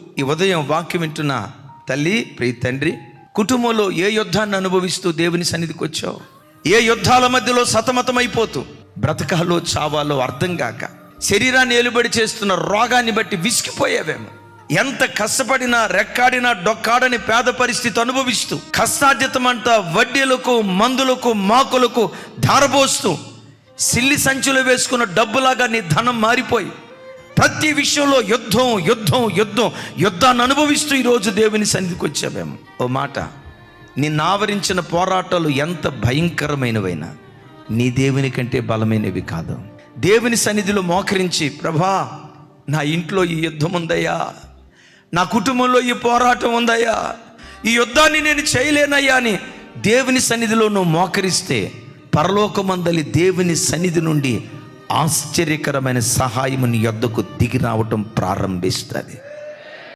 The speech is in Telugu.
ఈ ఉదయం వాక్యం వింటున్న తల్లి ప్రియ తండ్రి కుటుంబంలో ఏ యుద్ధాన్ని అనుభవిస్తూ దేవుని సన్నిధికి వచ్చావు? ఏ యుద్ధాల మధ్యలో సతమతమైపోతూ? బ్రతకాలో చావాలో అర్థం కాక శరీరాన్ని ఏలుబడి చేస్తున్న రోగాన్ని బట్టి విసిగిపోయావేమో. ఎంత కష్టపడినా రెక్కాడినా డొక్కాడని పేద పరిస్థితి అనుభవిస్తూ కష్టార్జితమంతా వడ్డీలకు మందులకు మాకులకు ధారపోస్తూ సిల్లి సంచులు వేసుకున్న డబ్బులాగా నీ ధనం మారిపోయి ప్రతి విషయంలో యుద్ధం యుద్ధం యుద్ధం యుద్ధాన్ని అనుభవిస్తూ ఈరోజు దేవుని సన్నిధికి వచ్చామేమో. ఓ మాట నిన్ను ఆవరించిన పోరాటాలు ఎంత భయంకరమైనవైనా నీ దేవుని కంటే బలమైనవి కాదు. దేవుని సన్నిధిలో మోకరించి ప్రభా నా ఇంట్లో ఈ యుద్ధం ఉందయ్యా. నా కుటుంబంలో ఈ పోరాటం ఉందయ్యా. ఈ యుద్ధాన్ని నేను చేయలేనయ్యా అని దేవుని సన్నిధిలో నువ్వు మోకరిస్తే పరలోకమందలి దేవుని సన్నిధి నుండి ఆశ్చర్యకరమైన సహాయం నీ యొద్దకు దిగి రావటం ప్రారంభిస్తుంది.